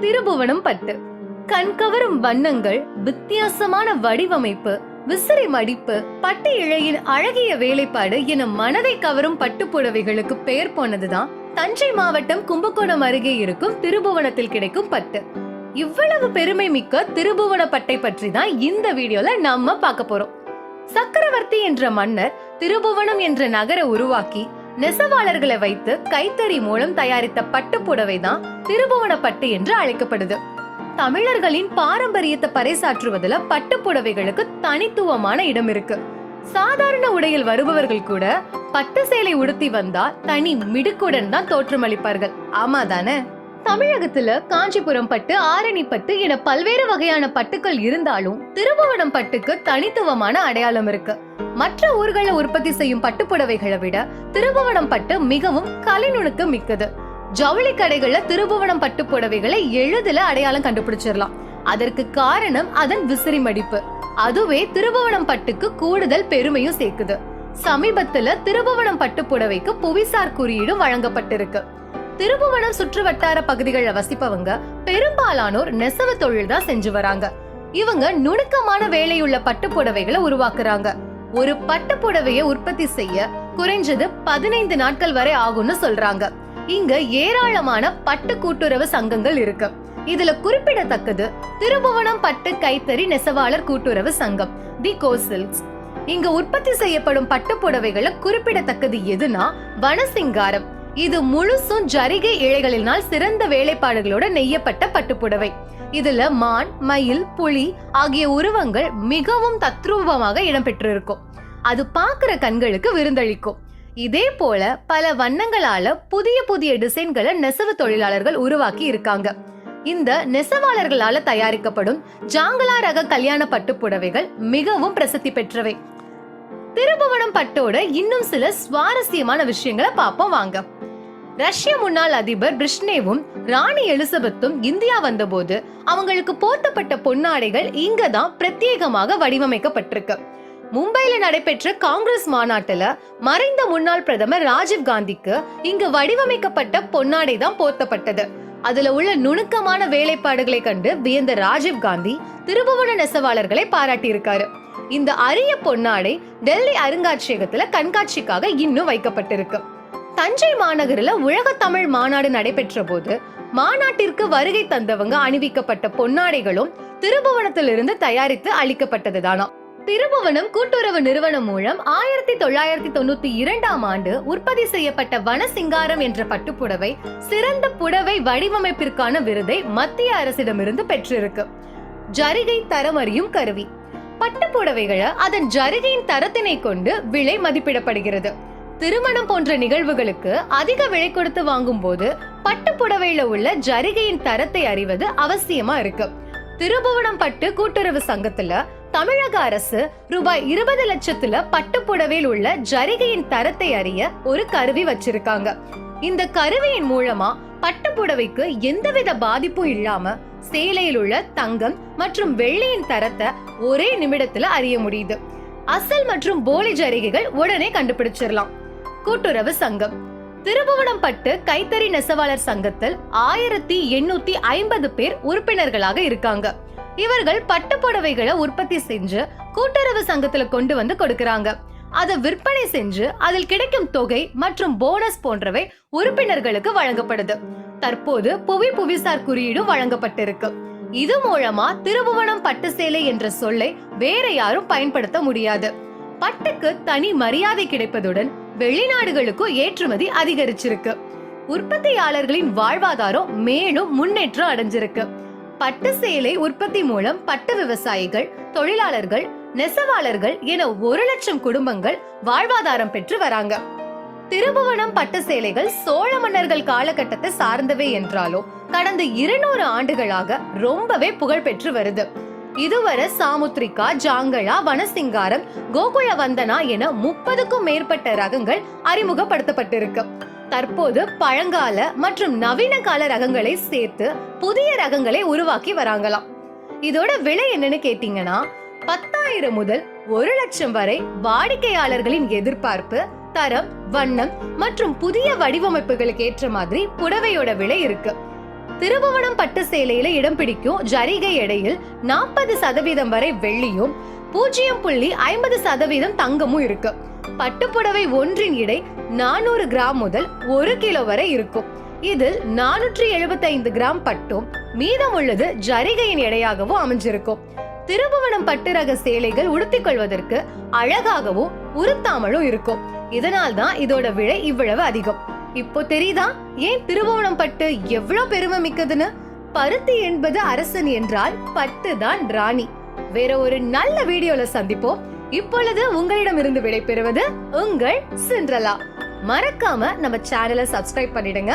திருபுவனம் பட்டு. கண்கவரும் வண்ணங்கள் வித்தியாசமான வடிவமைப்பு விசிறி மடிப்பு பட்டு இழையின் அழகிய வேலைப்பாடு என மனதை கவரும் பட்டுப் புடவைகளுக்கு பெயர் போனதுதான் தஞ்சை மாவட்டம் கும்பகோணம் அருகே இருக்கும் திருபுவனத்தில் கிடைக்கும் பட்டு. இவ்வளவு பெருமை மிக்க திருபுவன பட்டை பற்றி தான் இந்த வீடியோல நம்ம பார்க்க போறோம். சக்கரவர்த்தி என்ற மன்னர் திருபுவனம் என்ற நகரை உருவாக்கி நெசவாளர்களை வைத்து கைத்தறி மூலம் தயாரித்த பட்டுப் புடவை தான் திருபுவன பட்டு என்று அழைக்கப்படுது. தமிழர்களின் பாரம்பரியத்தை பறைசாற்றுவதுல பட்டுப் புடவைகளுக்கு தனித்துவமான இடம் இருக்கு. சாதாரண உடையில் வருபவர்கள் கூட பட்டு சேலை உடுத்தி வந்தா தனி மிடுக்குடன் தான் தோற்றமளிப்பார்கள். ஆமா தானே தமிழகத்துல காஞ்சிபுரம் பட்டு ஆரணி பட்டு என பல்வேறு வகையான பட்டுக்கள் இருந்தாலும் திருபுவனம் பட்டுக்கு தனித்துவமான அடையாளம் இருக்கு. மற்ற ஊர்களை உற்பத்தி செய்யும் பட்டு புடவைகளை விட திருபுவனம் பட்டு மிகவும் கலைநுணுக்கு மிக்கது. ஜவுளி கடைகள்ல திருபுவனம் பட்டு புடவைகளை எளிதில அடையாளம் கண்டுபிடிச்சிடலாம். அதற்கு காரணம் அதன் விசிறி மடிப்பு. அதுவே திருபுவனம் பட்டுக்கு கூடுதல் பெருமையும் சேர்க்குது. சமீபத்துல திருபுவனம் பட்டு புடவைக்கு புவிசார் குறியீடும் வழங்கப்பட்டிருக்கு. திருபுவனம் சுற்று வட்டார பகுதிகளில் வசிப்பவங்க பெரும்பாலானோர் நெசவு தொழில் தான் செஞ்சு வராங்க. இவங்க நுணுக்கமான வேலையுள்ள பட்டு புடவைகளை உருவாக்குறாங்க. ஒரு பட்டு புடவையை உற்பத்தி செய்ய குறைஞ்சது பதினைந்து நாட்கள் வரை ஆகும்னு சொல்றாங்க. இங்க ஏராளமான பட்டு கூட்டுறவு சங்கங்கள் இருக்கு. இதுல குறிப்பிடத்தக்கது திருபுவனம் பட்டு கைத்தறி நெசவாளர் கூட்டுறவு சங்கம் தி கோசில்ஸ். இங்க உற்பத்தி செய்யப்படும் பட்டு புடவைகளை குறிப்பிடத்தக்கது எதுனா வனசிங்காரம். இது முழுசும் ஜரிகை இழைகளினால் சிறந்த வேலைப்பாடுகளோட நெய்யப்பட்ட பட்டுப்புடவை. இதுல மான் மயில் புலி ஆகிய உருவங்கள் மிகவும் தத்ரூபமாக இடம்பெற்றிருக்கும். அது பார்க்கிற கண்களுக்கு விருந்தளிக்கும். இதே போல பல வண்ணங்களால புதிய புதிய டிசைன்களை நெசவு தொழிலாளர்கள் உருவாக்கி இருக்காங்க. இந்த நெசவாளர்களால தயாரிக்கப்படும் ஜாங்கலா ரக கல்யாண பட்டு புடவைகள் மிகவும் பிரசித்தி பெற்றவை. திருபுவனம் பட்டோட இன்னும் சில சுவாரஸ்யமான விஷயங்களை பார்ப்போம் வாங்க. ரஷ்ய முன்னாள் அதிபர் பிரிஷ்னேவும் ராணி எலிசபெத்தும் இந்தியா வந்தபோது அவங்களுக்கு போர்த்தப்பட்ட பொன்னாடைகள் இங்க தான் பிரத்யேகமாக வடிவமைக்கப்பட்டிருக்கு. மும்பையில நடைபெற்ற காங்கிரஸ் மாநாட்டுல மறைந்த முன்னாள் பிரதமர் ராஜீவ் காந்திக்கு இங்கு வடிவமைக்கப்பட்ட பொன்னாடை தான் போர்த்தப்பட்டது. அதுல உள்ள நுணுக்கமான வேலைப்பாடுகளை கண்டு வியந்த ராஜீவ் காந்தி திருபுவன நெசவாளர்களை பாராட்டியிருக்காரு. இந்த அரிய பொன்னாடை டெல்லி அருங்காட்சியகத்துல கண்காட்சிக்காக இன்னும் வைக்கப்பட்டிருக்கு. தஞ்சை மாநகரில் உலக தமிழ் மாநாடு நடைபெற்ற போது மாநாட்டிற்கு வருகை தந்தவங்க அணிவிக்கப்பட்ட பொன்னாடைகளும் திருபுவனத்திலிருந்து தயாரித்து அளிக்கப்பட்டதுதானாம் திருபுவனம் கூட்டுறவு நிறுவனம் மூலம் ஆயிரத்தி தொள்ளாயிரத்தி தொண்ணூத்தி இரண்டாம் ஆண்டு உற்பத்தி செய்யப்பட்ட வனசிங்காரம் என்ற பட்டுப்புடவை சிறந்த புடவை வடிவமைப்பிற்கான விருதை மத்திய அரசிடமிருந்து பெற்றிருக்கு. ஜரிகை தரமறியும் கருவி. பட்டு புடவைகளை அதன் ஜரிகையின் தரத்தினை கொண்டு விலை மதிப்பிடப்படுகிறது. திருமணம் போன்ற நிகழ்வுகளுக்கு அதிக விலை கொடுத்து வாங்கும் போது பட்டு புடவையில உள்ள ஜரிகையின் தரத்தை அறிவது அவசியமா இருக்கு. திருபுவனம் பட்டு கூட்டுறவு சங்கத்துல தமிழக அரசு ரூபாய் இருபது லட்சத்துல பட்டு புடவையில் உள்ள ஜரிகையின் தரத்தை அறிய ஒரு கருவி வச்சிருக்காங்க. இந்த கருவியின் மூலமா பட்டு புடவைக்கு எந்தவித பாதிப்பும் இல்லாம சேலையில் உள்ள தங்கம் மற்றும் வெள்ளியின் தரத்தை ஒரே நிமிடத்துல அறிய முடியுது. அசல் மற்றும் போலி ஜரிகைகள் உடனே கண்டுபிடிச்சிடலாம். கூட்டுறவு சங்கம். திருபுவனம் பட்டு கைத்தறி நெசவாளர் சங்கத்தில் ஆயிரத்தி எண்ணூத்தி ஐம்பது பேர் உறுப்பினர்களாக இருக்காங்க. இவர்கள் பட்டு புடவைகளை உற்பத்தி செஞ்சு கூட்டுறவு சங்கத்துல கொண்டு வந்து கொடுக்கறாங்க. அதை விற்பனை செஞ்சு அதில் கிடைக்கும் தொகை மற்றும் போனஸ் போன்றவை உறுப்பினர்களுக்கு வழங்கப்படுது. தற்போது புவி புவிசார் குறியீடும் வழங்கப்பட்டிருக்கு. இது மூலமா திருபுவனம் பட்டு சேலை என்ற சொல்லை வேற யாரும் பயன்படுத்த முடியாது. பட்டுக்கு தனி மரியாதை கிடைப்பதுடன் வெளிநாடுகளுக்கும் ஏற்றுமதி அதிகரிச்சிருக்கு. உற்பத்தியாளர்களின் வாழ்வாதாரம் மேலும் முன்னேற்றம் அடைஞ்சிருக்கு. பட்டு சேலை உற்பத்தி மூலம் பட்டு விவசாயிகள் தொழிலாளர்கள் நெசவாளர்கள் என ஒரு லட்சம் குடும்பங்கள் வாழ்வாதாரம் பெற்று வராங்க. திருபுவனம் பட்டு சேலைகள் சோழ மன்னர்கள் காலகட்டத்தை சார்ந்தவை என்றாலும் கடந்த இருநூறு ஆண்டுகளாக ரொம்பவே புகழ் பெற்று வருது. இதுவரை சாமுத்ரிகா ஜாங்களா வனசிங்காரம் கோகுல வந்தனா என முப்பதுக்கும் மேற்பட்ட ரகங்கள் அறிமுகப்படுத்தப்பட்டிருக்கு. தற்போது பழங்கால மற்றும் நவீன கால ரகங்களை சேர்த்து புதிய ரகங்களை உருவாக்கி வராங்களாம். இதோட விலை என்னன்னு கேட்டீங்கன்னா பத்தாயிரம் முதல் ஒரு லட்சம் வரை வாடிக்கையாளர்களின் எதிர்பார்ப்பு தரம் வண்ணம் மற்றும் புதிய வடிவமைப்புகளுக்கு ஏற்ற மாதிரி புடவையோட விலை இருக்கு. திருபுவனம் பட்டு சேலையில இடம் பிடிக்கும். ஜரிகை எடையில் நாற்பது சதவீதம் வரை வெள்ளியும் பூஜ்ஜியம் புள்ளி ஐம்பது சதவீதம் தங்கமும் இருக்கு. பட்டுப்புடவை ஒன்றின் இடை நானூறு கிராம் முதல் ஒரு கிலோ வரை இருக்கும். இதில் நானூற்றி எழுபத்தைந்து கிராம் பட்டும் மீதம் உள்ளது ஜரிகையின் எடையாகவும் அமைஞ்சிருக்கும். திருபுவனம் பட்டு ரக சேலைகள் உடுத்திக் கொள்வதற்கு அழகாகவும் உருத்தாமலும் இருக்கும். இதனால் தான் இதோட விலை இவ்வளவு அதிகம். இப்போ தெரியுதா? ஏன் திருபுவனம் பட்டு எவ்வளவு பெருமை மிக்கதுன்னு பருத்தி என்பது அரசன் என்றால் பட்டு தான் ராணி. வேற ஒரு நல்ல வீடியோல சந்திப்போம். இப்பொழுது உங்களிடமிருந்து விடைபெறுவது உங்கள் சிண்ட்ரலா மறக்காம நம்ம சேனலை சப்ஸ்கிரைப் பண்ணிடுங்க.